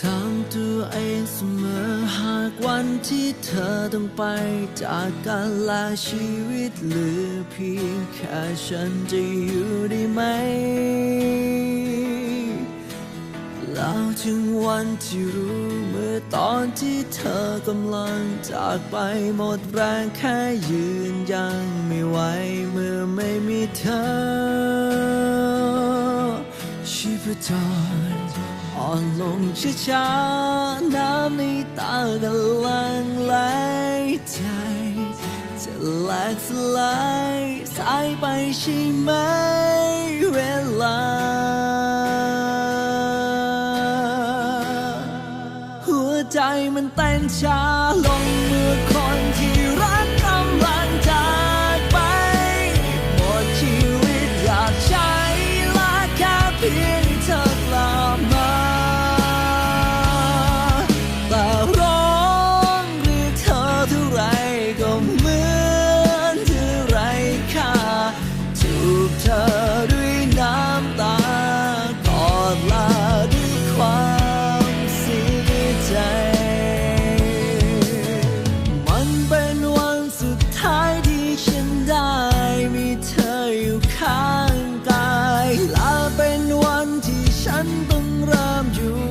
ถามตัวเองเสมอหากวันที่เธอต้องไปจากกันและชีวิตหรือเพียงแค่ฉันจะอยู่ได้ไหม แล้วถึงวันที่รู้เมื่อตอนที่เธอกำลังจากไปหมดแรงแค่ยืนยังไม่ไหวเมื่อไม่มีเธอชีพจร อ่อนลงช้าช้าน้ำในตากำลังไหลใจ จะแหลกสลายสายไปใช่ไหมเวลา หัวใจมันเต้นช้าลงเมื่อ ฉันต้องริ่มอยู่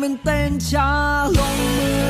มันเต้นช้าลงมือ